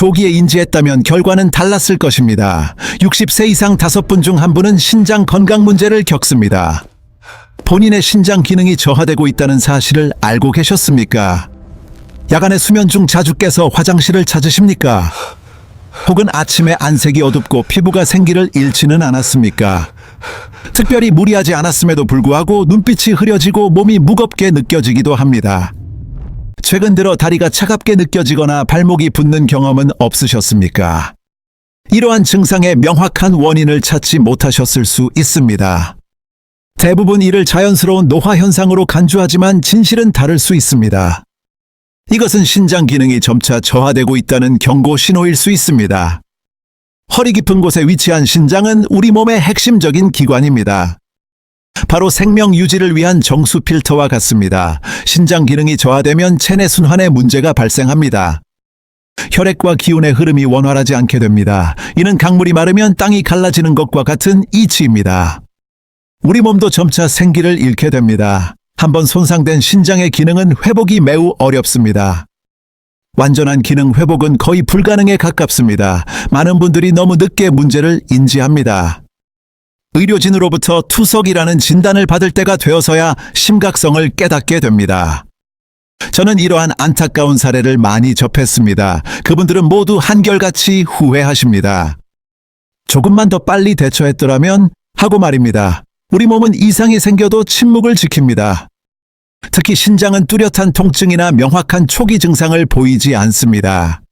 조기에 인지했다면 결과는 달랐을 것입니다. 60세 이상 5분 중 한 분은 신장 건강 문제를 겪습니다. 본인의 신장 기능이 저하되고 있다는 사실을 알고 계셨습니까? 야간에 수면 중 자주 깨서 화장실을 찾으십니까? 혹은 아침에 안색이 어둡고 피부가 생기를 잃지는 않았습니까? 특별히 무리하지 않았음에도 불구하고 눈빛이 흐려지고 몸이 무겁게 느껴지기도 합니다. 최근 들어 다리가 차갑게 느껴지거나 발목이 붓는 경험은 없으셨습니까? 이러한 증상의 명확한 원인을 찾지 못하셨을 수 있습니다. 대부분 이를 자연스러운 노화 현상으로 간주하지만 진실은 다를 수 있습니다. 이것은 신장 기능이 점차 저하되고 있다는 경고 신호일 수 있습니다. 허리 깊은 곳에 위치한 신장은 우리 몸의 핵심적인 기관입니다. 바로 생명 유지를 위한 정수 필터와 같습니다. 신장 기능이 저하되면 체내 순환에 문제가 발생합니다. 혈액과 기운의 흐름이 원활하지 않게 됩니다. 이는 강물이 마르면 땅이 갈라지는 것과 같은 이치입니다. 우리 몸도 점차 생기를 잃게 됩니다. 한번 손상된 신장의 기능은 회복이 매우 어렵습니다. 완전한 기능 회복은 거의 불가능에 가깝습니다. 많은 분들이 너무 늦게 문제를 인지합니다. 의료진으로부터 투석이라는 진단을 받을 때가 되어서야 심각성을 깨닫게 됩니다. 저는 이러한 안타까운 사례를 많이 접했습니다. 그분들은 모두 한결같이 후회하십니다. 조금만 더 빨리 대처했더라면 하고 말입니다. 우리 몸은 이상이 생겨도 침묵을 지킵니다. 특히 신장은 뚜렷한 통증이나 명확한 초기 증상을 보이지 않습니다.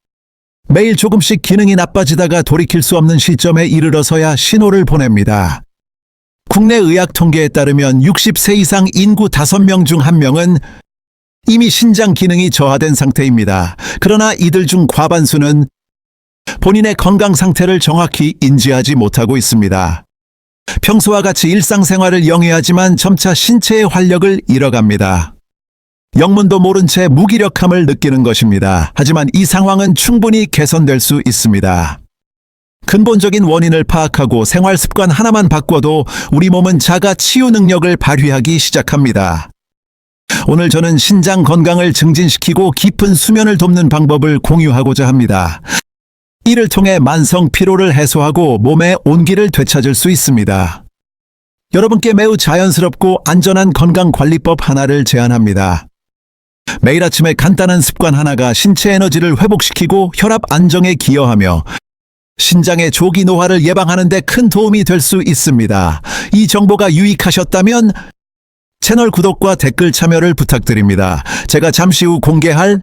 매일 조금씩 기능이 나빠지다가 돌이킬 수 없는 시점에 이르러서야 신호를 보냅니다. 국내 의학 통계에 따르면 60세 이상 인구 5명 중 1명은 이미 신장 기능이 저하된 상태입니다. 그러나 이들 중 과반수는 본인의 건강 상태를 정확히 인지하지 못하고 있습니다. 평소와 같이 일상생활을 영위하지만 점차 신체의 활력을 잃어갑니다. 영문도 모른 채 무기력함을 느끼는 것입니다. 하지만 이 상황은 충분히 개선될 수 있습니다. 근본적인 원인을 파악하고 생활 습관 하나만 바꿔도 우리 몸은 자가 치유 능력을 발휘하기 시작합니다. 오늘 저는 신장 건강을 증진시키고 깊은 수면을 돕는 방법을 공유하고자 합니다. 이를 통해 만성 피로를 해소하고 몸의 온기를 되찾을 수 있습니다. 여러분께 매우 자연스럽고 안전한 건강관리법 하나를 제안합니다. 매일 아침에 간단한 습관 하나가 신체 에너지를 회복시키고 혈압 안정에 기여하며 신장의 조기 노화를 예방하는 데 큰 도움이 될 수 있습니다. 이 정보가 유익하셨다면 채널 구독과 댓글 참여를 부탁드립니다. 제가 잠시 후 공개할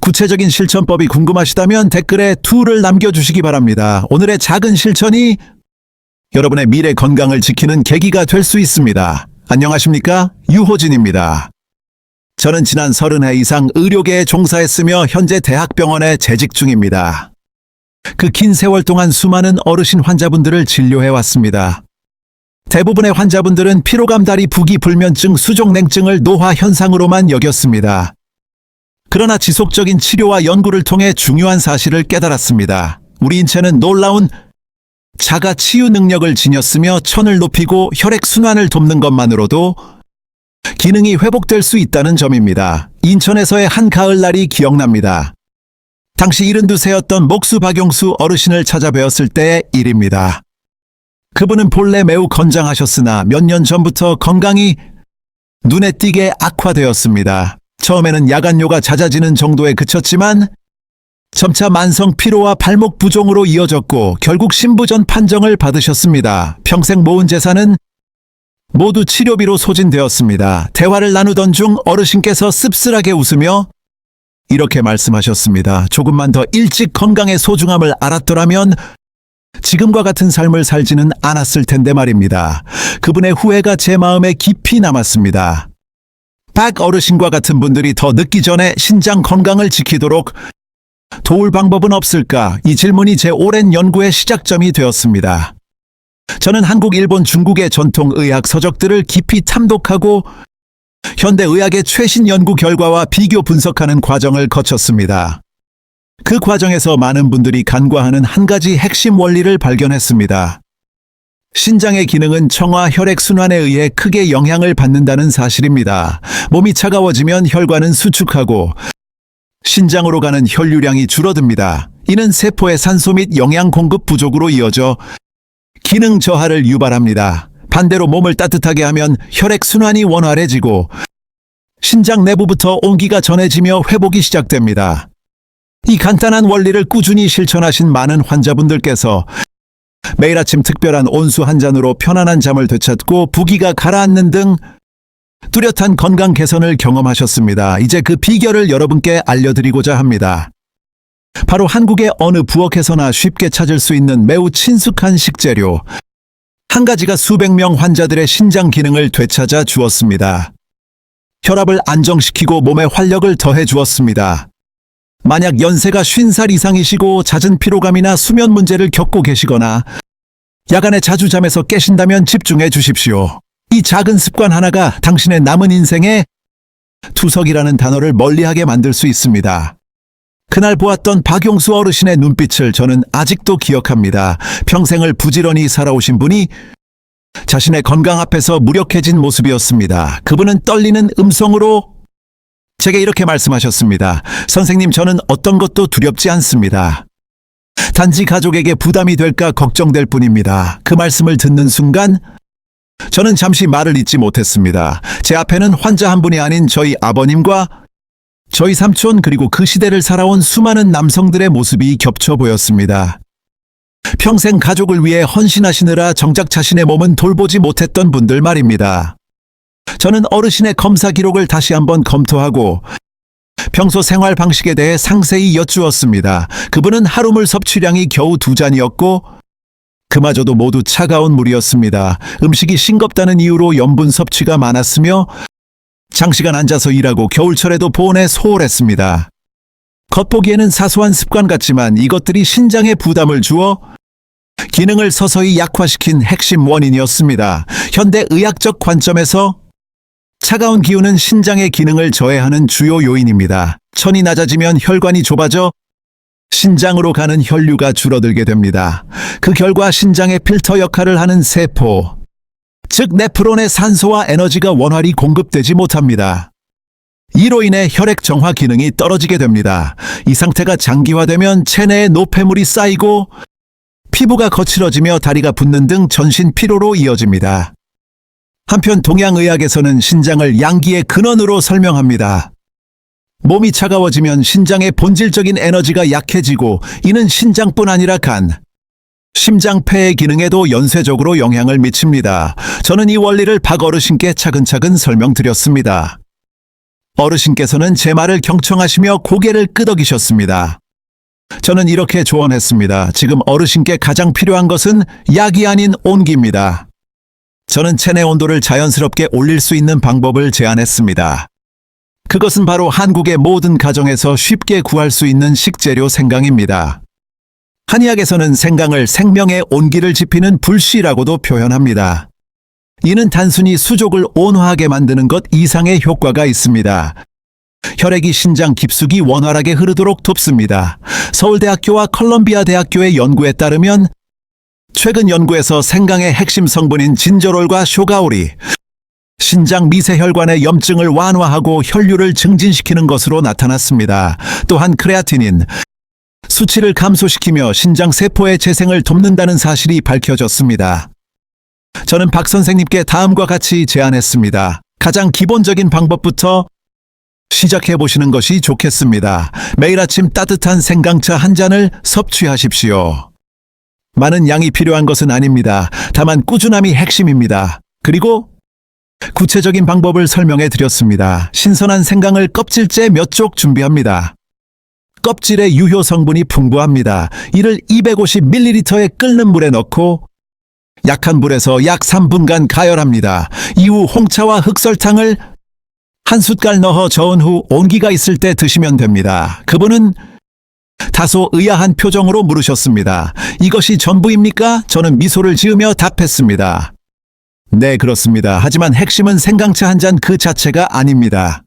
구체적인 실천법이 궁금하시다면 댓글에 툴을 남겨주시기 바랍니다. 오늘의 작은 실천이 여러분의 미래 건강을 지키는 계기가 될 수 있습니다. 안녕하십니까? 유호진입니다. 저는 지난 30해 이상 의료계에 종사했으며 현재 대학병원에 재직 중입니다. 그 긴 세월 동안 수많은 어르신 환자분들을 진료해 왔습니다. 대부분의 환자분들은 피로감 다리 부기 불면증 수족냉증을 노화 현상으로만 여겼습니다. 그러나 지속적인 치료와 연구를 통해 중요한 사실을 깨달았습니다. 우리 인체는 놀라운 자가 치유 능력을 지녔으며 천을 높이고 혈액 순환을 돕는 것만으로도 기능이 회복될 수 있다는 점입니다. 인천에서의 한 가을날이 기억납니다. 당시 72세였던 목수 박용수 어르신을 찾아뵈었을 때의 일입니다. 그분은 본래 매우 건장하셨으나 몇 년 전부터 건강이 눈에 띄게 악화되었습니다. 처음에는 야간요가 잦아지는 정도에 그쳤지만 점차 만성 피로와 발목 부종으로 이어졌고 결국 신부전 판정을 받으셨습니다. 평생 모은 재산은 모두 치료비로 소진되었습니다. 대화를 나누던 중 어르신께서 씁쓸하게 웃으며 이렇게 말씀하셨습니다. 조금만 더 일찍 건강의 소중함을 알았더라면 지금과 같은 삶을 살지는 않았을 텐데 말입니다. 그분의 후회가 제 마음에 깊이 남았습니다. 박 어르신과 같은 분들이 더 늦기 전에 신장 건강을 지키도록 도울 방법은 없을까? 이 질문이 제 오랜 연구의 시작점이 되었습니다. 저는 한국, 일본, 중국의 전통 의학 서적들을 깊이 탐독하고 현대 의학의 최신 연구 결과와 비교 분석하는 과정을 거쳤습니다. 그 과정에서 많은 분들이 간과하는 한 가지 핵심 원리를 발견했습니다. 신장의 기능은 청화 혈액 순환에 의해 크게 영향을 받는다는 사실입니다. 몸이 차가워지면 혈관은 수축하고 신장으로 가는 혈류량이 줄어듭니다. 이는 세포의 산소 및 영양 공급 부족으로 이어져 기능 저하를 유발합니다. 반대로 몸을 따뜻하게 하면 혈액 순환이 원활해지고 신장 내부부터 온기가 전해지며 회복이 시작됩니다. 이 간단한 원리를 꾸준히 실천하신 많은 환자분들께서 매일 아침 특별한 온수 한 잔으로 편안한 잠을 되찾고 부기가 가라앉는 등 뚜렷한 건강 개선을 경험하셨습니다. 이제 그 비결을 여러분께 알려드리고자 합니다. 바로 한국의 어느 부엌에서나 쉽게 찾을 수 있는 매우 친숙한 식재료. 한 가지가 수백 명 환자들의 신장 기능을 되찾아 주었습니다. 혈압을 안정시키고 몸에 활력을 더해 주었습니다. 만약 연세가 50살 이상이시고 잦은 피로감이나 수면 문제를 겪고 계시거나 야간에 자주 잠에서 깨신다면 집중해 주십시오. 이 작은 습관 하나가 당신의 남은 인생에 투석이라는 단어를 멀리하게 만들 수 있습니다. 그날 보았던 박용수 어르신의 눈빛을 저는 아직도 기억합니다. 평생을 부지런히 살아오신 분이 자신의 건강 앞에서 무력해진 모습이었습니다. 그분은 떨리는 음성으로 제게 이렇게 말씀하셨습니다. 선생님, 저는 어떤 것도 두렵지 않습니다. 단지 가족에게 부담이 될까 걱정될 뿐입니다. 그 말씀을 듣는 순간 저는 잠시 말을 잇지 못했습니다. 제 앞에는 환자 한 분이 아닌 저희 아버님과 저희 삼촌 그리고 그 시대를 살아온 수많은 남성들의 모습이 겹쳐 보였습니다. 평생 가족을 위해 헌신하시느라 정작 자신의 몸은 돌보지 못했던 분들 말입니다. 저는 어르신의 검사 기록을 다시 한번 검토하고 평소 생활 방식에 대해 상세히 여쭈었습니다. 그분은 하루물 섭취량이 겨우 두 잔이었고 그마저도 모두 차가운 물이었습니다. 음식이 싱겁다는 이유로 염분 섭취가 많았으며 장시간 앉아서 일하고 겨울철에도 보온에 소홀했습니다. 겉보기에는 사소한 습관 같지만 이것들이 신장에 부담을 주어 기능을 서서히 약화시킨 핵심 원인이었습니다. 현대 의학적 관점에서 차가운 기운은 신장의 기능을 저해하는 주요 요인입니다. 천이 낮아지면 혈관이 좁아져 신장으로 가는 혈류가 줄어들게 됩니다. 그 결과 신장의 필터 역할을 하는 세포, 즉 네프론의 산소와 에너지가 원활히 공급되지 못합니다. 이로 인해 혈액 정화 기능이 떨어지게 됩니다. 이 상태가 장기화되면 체내에 노폐물이 쌓이고 피부가 거칠어지며 다리가 붓는 등 전신 피로로 이어집니다. 한편 동양의학에서는 신장을 양기의 근원으로 설명합니다. 몸이 차가워지면 신장의 본질적인 에너지가 약해지고 이는 신장뿐 아니라 간, 심장 폐의 기능에도 연쇄적으로 영향을 미칩니다. 저는 이 원리를 박 어르신께 차근차근 설명드렸습니다. 어르신께서는 제 말을 경청하시며 고개를 끄덕이셨습니다. 저는 이렇게 조언했습니다. 지금 어르신께 가장 필요한 것은 약이 아닌 온기입니다. 저는 체내 온도를 자연스럽게 올릴 수 있는 방법을 제안했습니다. 그것은 바로 한국의 모든 가정에서 쉽게 구할 수 있는 식재료 생강입니다. 한의학에서는 생강을 생명의 온기를 지피는 불씨라고도 표현합니다. 이는 단순히 수족을 온화하게 만드는 것 이상의 효과가 있습니다. 혈액이 신장 깊숙이 원활하게 흐르도록 돕습니다. 서울대학교와 컬럼비아 대학교의 연구에 따르면 최근 연구에서 생강의 핵심 성분인 진저롤과 쇼가오리, 신장 미세혈관의 염증을 완화하고 혈류를 증진시키는 것으로 나타났습니다. 또한 크레아티닌, 수치를 감소시키며 신장 세포의 재생을 돕는다는 사실이 밝혀졌습니다. 저는 박 선생님께 다음과 같이 제안했습니다. 가장 기본적인 방법부터 시작해 보시는 것이 좋겠습니다. 매일 아침 따뜻한 생강차 한 잔을 섭취하십시오. 많은 양이 필요한 것은 아닙니다. 다만 꾸준함이 핵심입니다. 그리고 구체적인 방법을 설명해 드렸습니다. 신선한 생강을 껍질째 몇 쪽 준비합니다. 껍질에 유효 성분이 풍부합니다. 이를 250ml의 끓는 물에 넣고 약한 불에서 약 3분간 가열합니다. 이후 홍차와 흑설탕을 한 숟갈 넣어 저은 후 온기가 있을 때 드시면 됩니다. 그분은 다소 의아한 표정으로 물으셨습니다. 이것이 전부입니까? 저는 미소를 지으며 답했습니다. 네, 그렇습니다. 하지만 핵심은 생강차 한 잔 그 자체가 아닙니다.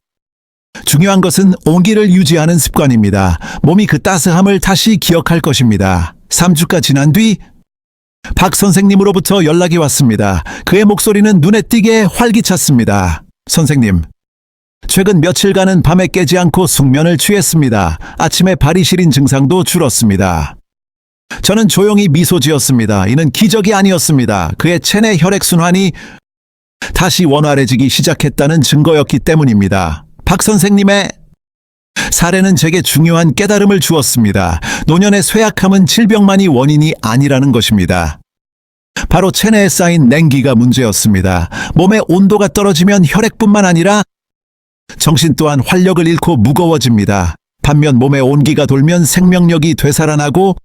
중요한 것은 온기를 유지하는 습관입니다. 몸이 그 따스함을 다시 기억할 것입니다. 3주가 지난 뒤 박 선생님으로부터 연락이 왔습니다. 그의 목소리는 눈에 띄게 활기찼습니다. 선생님, 최근 며칠간은 밤에 깨지 않고 숙면을 취했습니다. 아침에 발이 시린 증상도 줄었습니다. 저는 조용히 미소 지었습니다. 이는 기적이 아니었습니다. 그의 체내 혈액순환이 다시 원활해지기 시작했다는 증거였기 때문입니다. 박 선생님의 사례는 제게 중요한 깨달음을 주었습니다. 노년의 쇠약함은 질병만이 원인이 아니라는 것입니다. 바로 체내에 쌓인 냉기가 문제였습니다. 몸의 온도가 떨어지면 혈액뿐만 아니라 정신 또한 활력을 잃고 무거워집니다. 반면 몸의 온기가 돌면 생명력이 되살아나고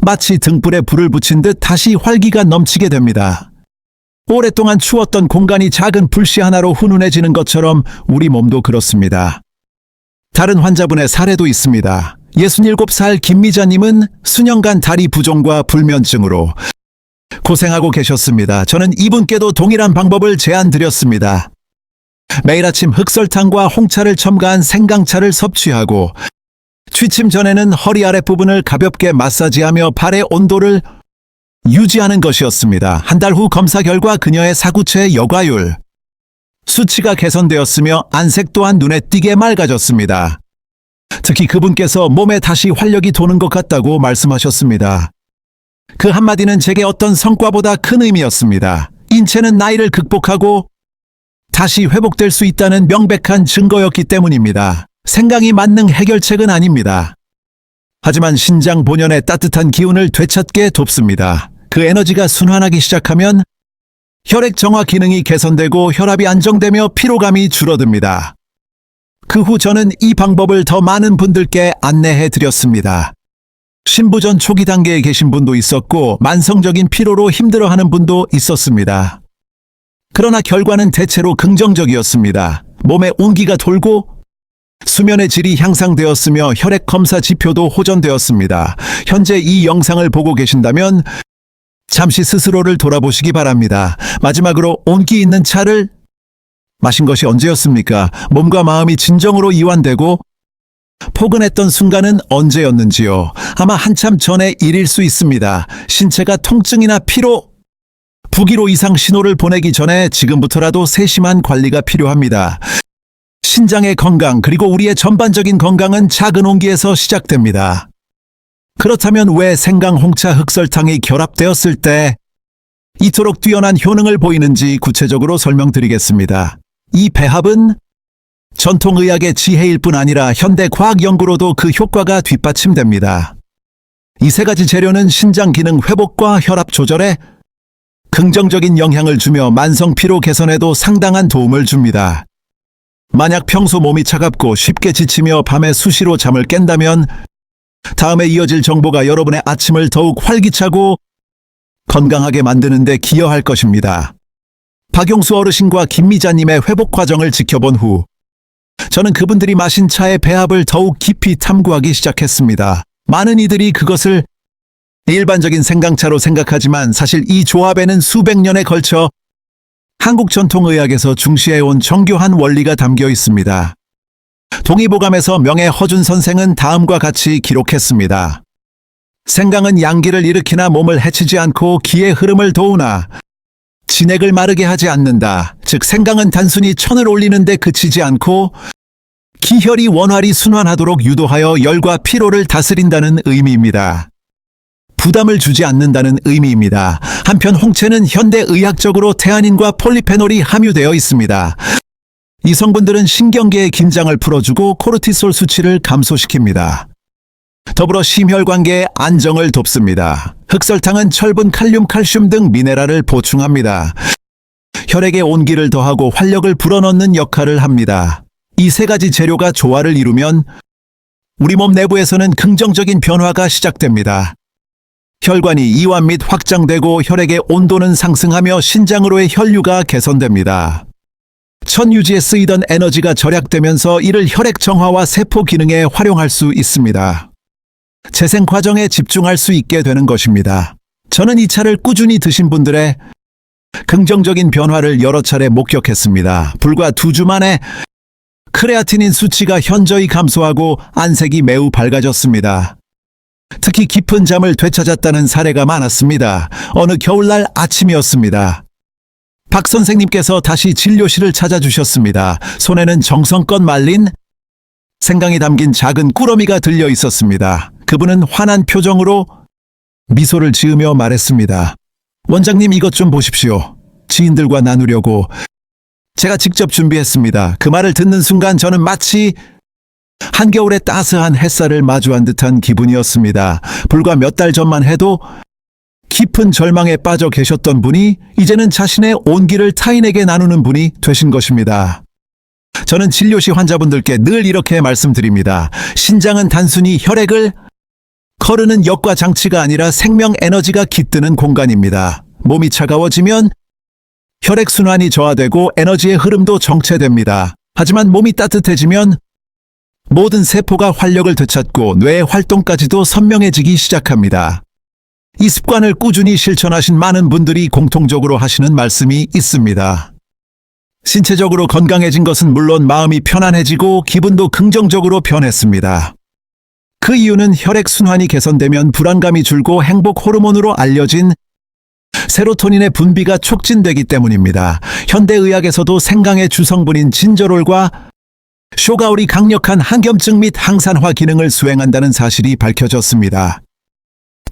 마치 등불에 불을 붙인 듯 다시 활기가 넘치게 됩니다. 오랫동안 추웠던 공간이 작은 불씨 하나로 훈훈해지는 것처럼 우리 몸도 그렇습니다. 다른 환자분의 사례도 있습니다. 67살 김미자님은 수년간 다리 부종과 불면증으로 고생하고 계셨습니다. 저는 이분께도 동일한 방법을 제안드렸습니다. 매일 아침 흑설탕과 홍차를 첨가한 생강차를 섭취하고 취침 전에는 허리 아랫부분을 가볍게 마사지하며 발의 온도를 유지하는 것이었습니다. 한 달 후 검사 결과 그녀의 사구체 여과율 수치가 개선되었으며 안색 또한 눈에 띄게 맑아졌습니다. 특히 그분께서 몸에 다시 활력이 도는 것 같다고 말씀하셨습니다. 그 한마디는 제게 어떤 성과보다 큰 의미였습니다. 인체는 나이를 극복하고 다시 회복될 수 있다는 명백한 증거였기 때문입니다. 생강이 만능 해결책은 아닙니다. 하지만 신장 본연의 따뜻한 기운을 되찾게 돕습니다. 그 에너지가 순환하기 시작하면 혈액 정화 기능이 개선되고 혈압이 안정되며 피로감이 줄어듭니다. 그 후 저는 이 방법을 더 많은 분들께 안내해 드렸습니다. 신부전 초기 단계에 계신 분도 있었고 만성적인 피로로 힘들어하는 분도 있었습니다. 그러나 결과는 대체로 긍정적이었습니다. 몸에 온기가 돌고 수면의 질이 향상되었으며 혈액 검사 지표도 호전되었습니다. 현재 이 영상을 보고 계신다면 잠시 스스로를 돌아보시기 바랍니다. 마지막으로 온기 있는 차를 마신 것이 언제였습니까? 몸과 마음이 진정으로 이완되고 포근했던 순간은 언제였는지요? 아마 한참 전의 일일 수 있습니다. 신체가 통증이나 피로, 부기로 이상 신호를 보내기 전에 지금부터라도 세심한 관리가 필요합니다. 신장의 건강 그리고 우리의 전반적인 건강은 작은 온기에서 시작됩니다. 그렇다면 왜 생강, 홍차, 흑설탕이 결합되었을 때 이토록 뛰어난 효능을 보이는지 구체적으로 설명드리겠습니다. 이 배합은 전통의학의 지혜일 뿐 아니라 현대 과학 연구로도 그 효과가 뒷받침됩니다. 이 세 가지 재료는 신장 기능 회복과 혈압 조절에 긍정적인 영향을 주며 만성 피로 개선에도 상당한 도움을 줍니다. 만약 평소 몸이 차갑고 쉽게 지치며 밤에 수시로 잠을 깬다면 다음에 이어질 정보가 여러분의 아침을 더욱 활기차고 건강하게 만드는 데 기여할 것입니다. 박용수 어르신과 김미자님의 회복 과정을 지켜본 후 저는 그분들이 마신 차의 배합을 더욱 깊이 탐구하기 시작했습니다. 많은 이들이 그것을 일반적인 생강차로 생각하지만 사실 이 조합에는 수백 년에 걸쳐 한국 전통의학에서 중시해온 정교한 원리가 담겨 있습니다. 동의보감에서 명예 허준 선생은 다음과 같이 기록했습니다. 생강은 양기를 일으키나 몸을 해치지 않고 기의 흐름을 도우나 진액을 마르게 하지 않는다. 즉 생강은 단순히 천을 올리는데 그치지 않고 기혈이 원활히 순환하도록 유도하여 열과 피로를 다스린다는 의미입니다. 부담을 주지 않는다는 의미입니다. 한편 홍채는 현대 의학적으로 태아닌과 폴리페놀이 함유되어 있습니다. 이 성분들은 신경계의 긴장을 풀어주고 코르티솔 수치를 감소시킵니다. 더불어 심혈관계의 안정을 돕습니다. 흑설탕은 철분, 칼륨, 칼슘 등 미네랄을 보충합니다. 혈액에 온기를 더하고 활력을 불어넣는 역할을 합니다. 이 세 가지 재료가 조화를 이루면 우리 몸 내부에서는 긍정적인 변화가 시작됩니다. 혈관이 이완 및 확장되고 혈액의 온도는 상승하며 신장으로의 혈류가 개선됩니다. 천 유지에 쓰이던 에너지가 절약되면서 이를 혈액 정화와 세포 기능에 활용할 수 있습니다. 재생 과정에 집중할 수 있게 되는 것입니다. 저는 이 차를 꾸준히 드신 분들의 긍정적인 변화를 여러 차례 목격했습니다. 불과 두 주 만에 크레아티닌 수치가 현저히 감소하고 안색이 매우 밝아졌습니다. 특히 깊은 잠을 되찾았다는 사례가 많았습니다. 어느 겨울날 아침이었습니다. 박 선생님께서 다시 진료실을 찾아주셨습니다. 손에는 정성껏 말린 생강이 담긴 작은 꾸러미가 들려 있었습니다. 그분은 환한 표정으로 미소를 지으며 말했습니다. 원장님 이것 좀 보십시오. 지인들과 나누려고 제가 직접 준비했습니다. 그 말을 듣는 순간 저는 마치 한겨울의 따스한 햇살을 마주한 듯한 기분이었습니다. 불과 몇 달 전만 해도 깊은 절망에 빠져 계셨던 분이 이제는 자신의 온기를 타인에게 나누는 분이 되신 것입니다. 저는 진료시 환자분들께 늘 이렇게 말씀드립니다. 신장은 단순히 혈액을 거르는 역과 장치가 아니라 생명 에너지가 깃드는 공간입니다. 몸이 차가워지면 혈액 순환이 저하되고 에너지의 흐름도 정체됩니다. 하지만 몸이 따뜻해지면 모든 세포가 활력을 되찾고 뇌의 활동까지도 선명해지기 시작합니다. 이 습관을 꾸준히 실천하신 많은 분들이 공통적으로 하시는 말씀이 있습니다. 신체적으로 건강해진 것은 물론 마음이 편안해지고 기분도 긍정적으로 변했습니다. 그 이유는 혈액 순환이 개선되면 불안감이 줄고 행복 호르몬으로 알려진 세로토닌의 분비가 촉진되기 때문입니다. 현대의학에서도 생강의 주성분인 진저롤과 쇼가올이 강력한 항염증 및 항산화 기능을 수행한다는 사실이 밝혀졌습니다.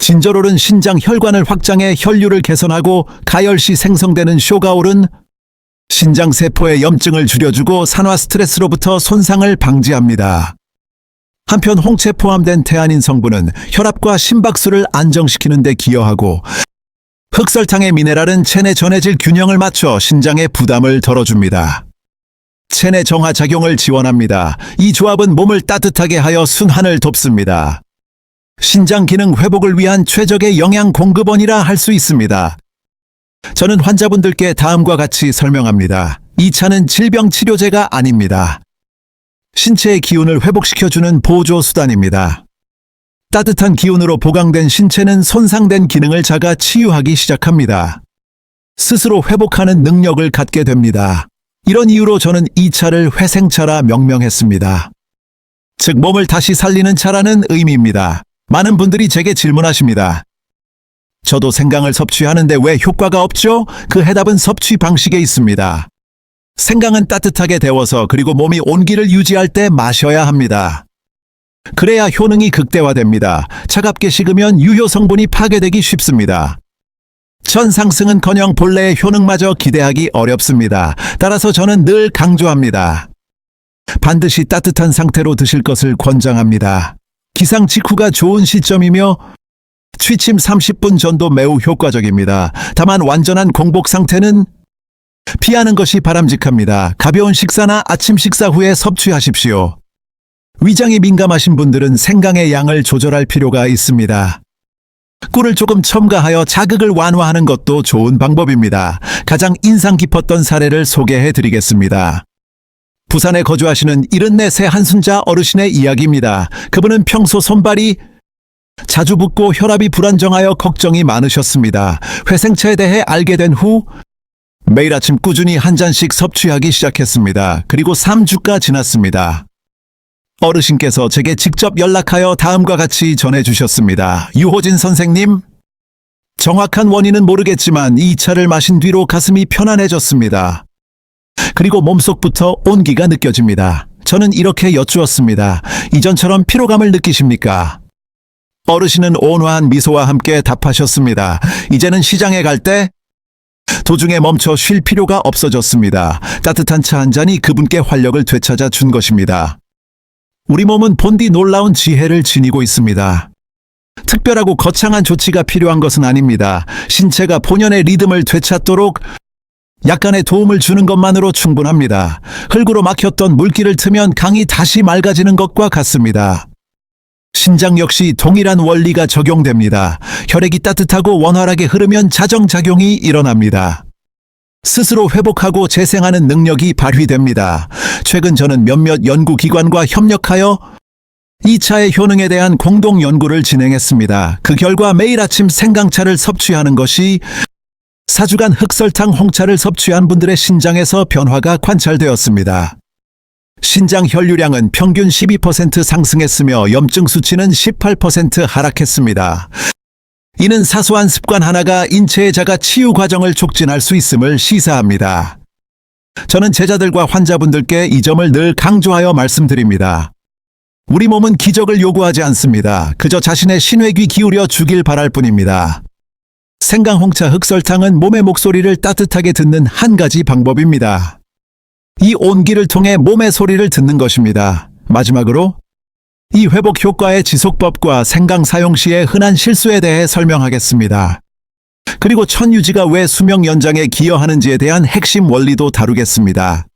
진저롤은 신장 혈관을 확장해 혈류를 개선하고 가열 시 생성되는 쇼가올은 신장 세포의 염증을 줄여주고 산화 스트레스로부터 손상을 방지합니다. 한편 홍채 포함된 태아닌 성분은 혈압과 심박수를 안정시키는 데 기여하고 흑설탕의 미네랄은 체내 전해질 균형을 맞춰 신장의 부담을 덜어줍니다. 체내 정화 작용을 지원합니다. 이 조합은 몸을 따뜻하게 하여 순환을 돕습니다. 신장 기능 회복을 위한 최적의 영양 공급원이라 할 수 있습니다. 저는 환자분들께 다음과 같이 설명합니다. 이 차는 질병 치료제가 아닙니다. 신체의 기운을 회복시켜주는 보조 수단입니다. 따뜻한 기운으로 보강된 신체는 손상된 기능을 자가 치유하기 시작합니다. 스스로 회복하는 능력을 갖게 됩니다. 이런 이유로 저는 이 차를 회생차라 명명했습니다. 즉, 몸을 다시 살리는 차라는 의미입니다. 많은 분들이 제게 질문하십니다. 저도 생강을 섭취하는데 왜 효과가 없죠? 그 해답은 섭취 방식에 있습니다. 생강은 따뜻하게 데워서 그리고 몸이 온기를 유지할 때 마셔야 합니다. 그래야 효능이 극대화됩니다. 차갑게 식으면 유효 성분이 파괴되기 쉽습니다. 전 상승은커녕 본래의 효능마저 기대하기 어렵습니다. 따라서 저는 늘 강조합니다. 반드시 따뜻한 상태로 드실 것을 권장합니다. 기상 직후가 좋은 시점이며 취침 30분 전도 매우 효과적입니다. 다만 완전한 공복 상태는 피하는 것이 바람직합니다. 가벼운 식사나 아침 식사 후에 섭취하십시오. 위장이 민감하신 분들은 생강의 양을 조절할 필요가 있습니다. 꿀을 조금 첨가하여 자극을 완화하는 것도 좋은 방법입니다. 가장 인상 깊었던 사례를 소개해 드리겠습니다. 부산에 거주하시는 74세 한순자 어르신의 이야기입니다. 그분은 평소 손발이 자주 붓고 혈압이 불안정하여 걱정이 많으셨습니다. 회생차에 대해 알게 된 후 매일 아침 꾸준히 한 잔씩 섭취하기 시작했습니다. 그리고 3주가 지났습니다. 어르신께서 제게 직접 연락하여 다음과 같이 전해주셨습니다. 유호진 선생님, 정확한 원인은 모르겠지만 이 차를 마신 뒤로 가슴이 편안해졌습니다. 그리고 몸속부터 온기가 느껴집니다. 저는 이렇게 여쭈었습니다. 이전처럼 피로감을 느끼십니까? 어르신은 온화한 미소와 함께 답하셨습니다. 이제는 시장에 갈 때 도중에 멈춰 쉴 필요가 없어졌습니다. 따뜻한 차 한 잔이 그분께 활력을 되찾아 준 것입니다. 우리 몸은 본디 놀라운 지혜를 지니고 있습니다. 특별하고 거창한 조치가 필요한 것은 아닙니다. 신체가 본연의 리듬을 되찾도록 약간의 도움을 주는 것만으로 충분합니다. 흙으로 막혔던 물길을 트면 강이 다시 맑아지는 것과 같습니다. 신장 역시 동일한 원리가 적용됩니다. 혈액이 따뜻하고 원활하게 흐르면 자정작용이 일어납니다. 스스로 회복하고 재생하는 능력이 발휘됩니다. 최근 저는 몇몇 연구기관과 협력하여 이 차의 효능에 대한 공동 연구를 진행했습니다. 그 결과 매일 아침 생강차를 섭취하는 것이 4주간 흑설탕 홍차를 섭취한 분들의 신장에서 변화가 관찰되었습니다. 신장 혈류량은 평균 12% 상승했으며 염증 수치는 18% 하락했습니다. 이는 사소한 습관 하나가 인체의 자가 치유 과정을 촉진할 수 있음을 시사합니다. 저는 제자들과 환자분들께 이 점을 늘 강조하여 말씀드립니다. 우리 몸은 기적을 요구하지 않습니다. 그저 자신의 신회귀 기울여 주길 바랄 뿐입니다. 생강홍차 흑설탕은 몸의 목소리를 따뜻하게 듣는 한 가지 방법입니다. 이 온기를 통해 몸의 소리를 듣는 것입니다. 마지막으로 이 회복 효과의 지속법과 생강 사용 시의 흔한 실수에 대해 설명하겠습니다. 그리고 천유지가 왜 수명 연장에 기여하는지에 대한 핵심 원리도 다루겠습니다.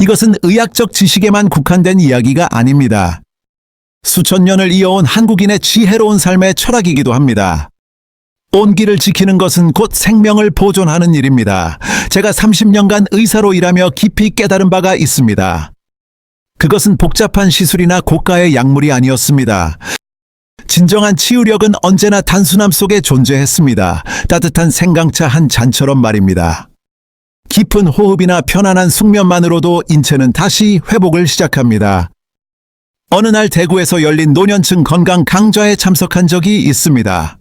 이것은 의학적 지식에만 국한된 이야기가 아닙니다. 수천 년을 이어온 한국인의 지혜로운 삶의 철학이기도 합니다. 온기를 지키는 것은 곧 생명을 보존하는 일입니다. 제가 30년간 의사로 일하며 깊이 깨달은 바가 있습니다. 그것은 복잡한 시술이나 고가의 약물이 아니었습니다. 진정한 치유력은 언제나 단순함 속에 존재했습니다. 따뜻한 생강차 한 잔처럼 말입니다. 깊은 호흡이나 편안한 숙면만으로도 인체는 다시 회복을 시작합니다. 어느 날 대구에서 열린 노년층 건강 강좌에 참석한 적이 있습니다.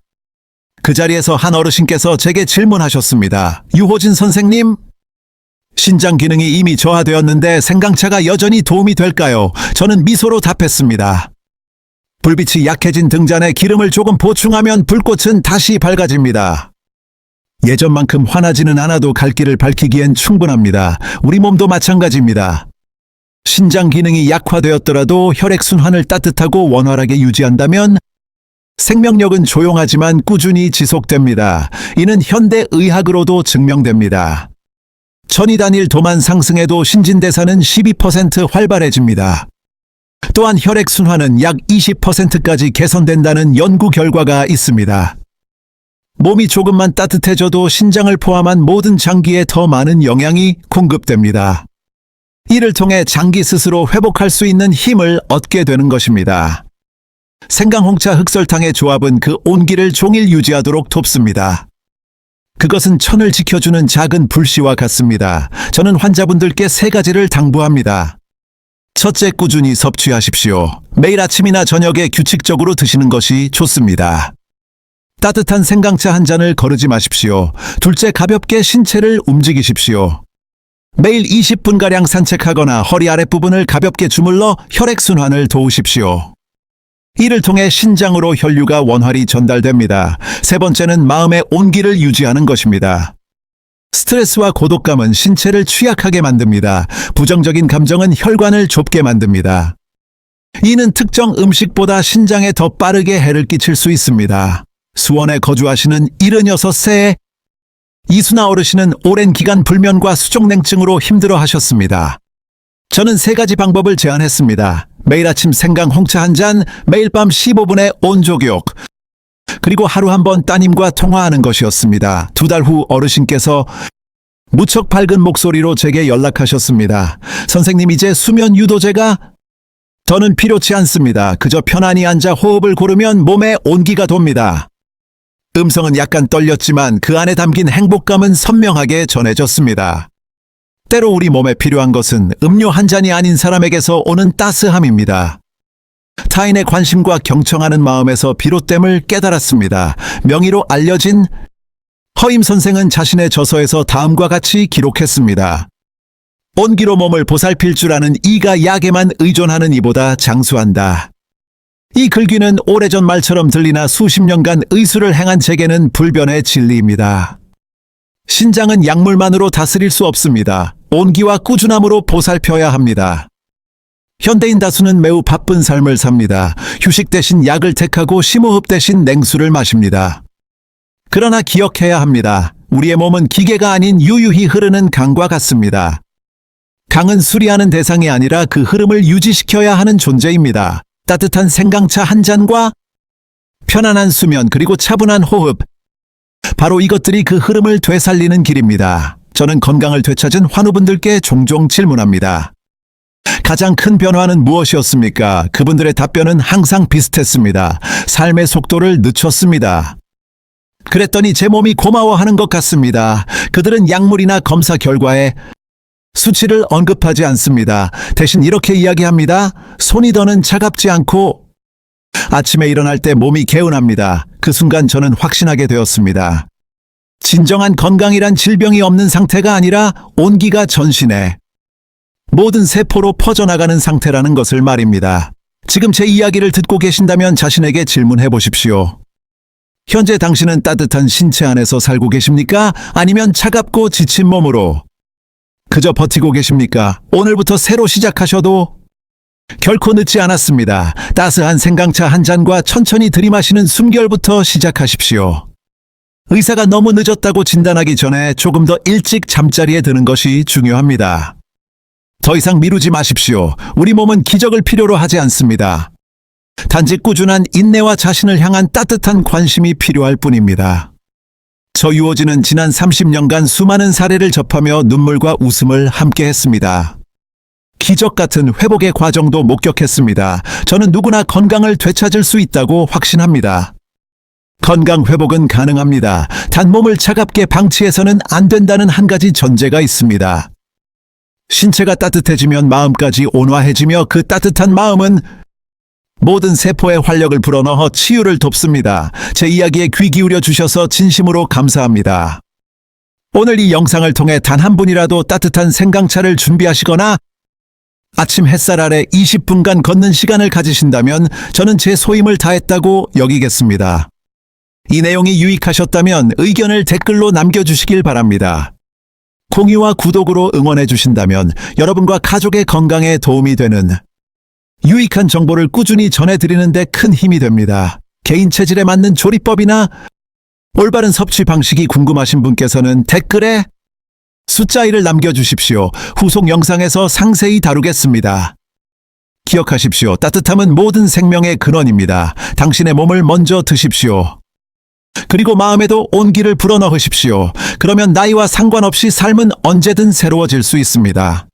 그 자리에서 한 어르신께서 제게 질문하셨습니다. 유호진 선생님, 신장 기능이 이미 저하되었는데 생강차가 여전히 도움이 될까요? 저는 미소로 답했습니다. 불빛이 약해진 등잔에 기름을 조금 보충하면 불꽃은 다시 밝아집니다. 예전만큼 화나지는 않아도 갈 길을 밝히기엔 충분합니다. 우리 몸도 마찬가지입니다. 신장 기능이 약화되었더라도 혈액순환을 따뜻하고 원활하게 유지한다면 생명력은 조용하지만 꾸준히 지속됩니다. 이는 현대 의학으로도 증명됩니다. 천이 단일 도만 상승해도 신진대사는 12% 활발해집니다. 또한 혈액순환은 약 20%까지 개선된다는 연구 결과가 있습니다. 몸이 조금만 따뜻해져도 신장을 포함한 모든 장기에 더 많은 영양이 공급됩니다. 이를 통해 장기 스스로 회복할 수 있는 힘을 얻게 되는 것입니다. 생강홍차 흑설탕의 조합은 그 온기를 종일 유지하도록 돕습니다. 그것은 천을 지켜주는 작은 불씨와 같습니다. 저는 환자분들께 세 가지를 당부합니다. 첫째, 꾸준히 섭취하십시오. 매일 아침이나 저녁에 규칙적으로 드시는 것이 좋습니다. 따뜻한 생강차 한 잔을 거르지 마십시오. 둘째, 가볍게 신체를 움직이십시오. 매일 20분가량 산책하거나 허리 아랫부분을 가볍게 주물러 혈액순환을 도우십시오. 이를 통해 신장으로 혈류가 원활히 전달됩니다. 세 번째는 마음의 온기를 유지하는 것입니다. 스트레스와 고독감은 신체를 취약하게 만듭니다. 부정적인 감정은 혈관을 좁게 만듭니다. 이는 특정 음식보다 신장에 더 빠르게 해를 끼칠 수 있습니다. 수원에 거주하시는 76세의 이순아 어르신은 오랜 기간 불면과 수족냉증으로 힘들어 하셨습니다. 저는 세 가지 방법을 제안했습니다. 매일 아침 생강 홍차 한 잔, 매일 밤 15분의 온조교육, 그리고 하루 한 번 따님과 통화하는 것이었습니다. 두 달 후 어르신께서 무척 밝은 목소리로 제게 연락하셨습니다. 선생님 이제 수면 유도제가 저는 필요치 않습니다. 그저 편안히 앉아 호흡을 고르면 몸에 온기가 돕니다. 음성은 약간 떨렸지만 그 안에 담긴 행복감은 선명하게 전해졌습니다. 때로 우리 몸에 필요한 것은 음료 한 잔이 아닌 사람에게서 오는 따스함입니다. 타인의 관심과 경청하는 마음에서 비롯됨을 깨달았습니다. 명의로 알려진 허임 선생은 자신의 저서에서 다음과 같이 기록했습니다. 온기로 몸을 보살필 줄 아는 이가 약에만 의존하는 이보다 장수한다. 이 글귀는 오래전 말처럼 들리나 수십 년간 의술을 행한 제게는 불변의 진리입니다. 신장은 약물만으로 다스릴 수 없습니다. 온기와 꾸준함으로 보살펴야 합니다. 현대인 다수는 매우 바쁜 삶을 삽니다. 휴식 대신 약을 택하고 심호흡 대신 냉수를 마십니다. 그러나 기억해야 합니다. 우리의 몸은 기계가 아닌 유유히 흐르는 강과 같습니다. 강은 수리하는 대상이 아니라 그 흐름을 유지시켜야 하는 존재입니다. 따뜻한 생강차 한 잔과 편안한 수면 그리고 차분한 호흡. 바로 이것들이 그 흐름을 되살리는 길입니다. 저는 건강을 되찾은 환우분들께 종종 질문합니다. 가장 큰 변화는 무엇이었습니까? 그분들의 답변은 항상 비슷했습니다. 삶의 속도를 늦췄습니다. 그랬더니 제 몸이 고마워하는 것 같습니다. 그들은 약물이나 검사 결과에 수치를 언급하지 않습니다. 대신 이렇게 이야기합니다. 손이 더는 차갑지 않고 아침에 일어날 때 몸이 개운합니다. 그 순간 저는 확신하게 되었습니다. 진정한 건강이란 질병이 없는 상태가 아니라 온기가 전신에 모든 세포로 퍼져나가는 상태라는 것을 말입니다. 지금 제 이야기를 듣고 계신다면 자신에게 질문해 보십시오. 현재 당신은 따뜻한 신체 안에서 살고 계십니까? 아니면 차갑고 지친 몸으로 그저 버티고 계십니까? 오늘부터 새로 시작하셔도 결코 늦지 않았습니다. 따스한 생강차 한 잔과 천천히 들이마시는 숨결부터 시작하십시오. 의사가 너무 늦었다고 진단하기 전에 조금 더 일찍 잠자리에 드는 것이 중요합니다. 더 이상 미루지 마십시오. 우리 몸은 기적을 필요로 하지 않습니다. 단지 꾸준한 인내와 자신을 향한 따뜻한 관심이 필요할 뿐입니다. 저 유호진은 지난 30년간 수많은 사례를 접하며 눈물과 웃음을 함께 했습니다. 기적 같은 회복의 과정도 목격했습니다. 저는 누구나 건강을 되찾을 수 있다고 확신합니다. 건강 회복은 가능합니다. 단 몸을 차갑게 방치해서는 안 된다는 한 가지 전제가 있습니다. 신체가 따뜻해지면 마음까지 온화해지며 그 따뜻한 마음은 모든 세포의 활력을 불어넣어 치유를 돕습니다. 제 이야기에 귀 기울여 주셔서 진심으로 감사합니다. 오늘 이 영상을 통해 단 한 분이라도 따뜻한 생강차를 준비하시거나 아침 햇살 아래 20분간 걷는 시간을 가지신다면 저는 제 소임을 다했다고 여기겠습니다. 이 내용이 유익하셨다면 의견을 댓글로 남겨주시길 바랍니다. 공유와 구독으로 응원해 주신다면 여러분과 가족의 건강에 도움이 되는 유익한 정보를 꾸준히 전해드리는데 큰 힘이 됩니다. 개인 체질에 맞는 조리법이나 올바른 섭취 방식이 궁금하신 분께서는 댓글에 숫자 1을 남겨주십시오. 후속 영상에서 상세히 다루겠습니다. 기억하십시오. 따뜻함은 모든 생명의 근원입니다. 당신의 몸을 먼저 드십시오. 그리고 마음에도 온기를 불어넣으십시오. 그러면 나이와 상관없이 삶은 언제든 새로워질 수 있습니다.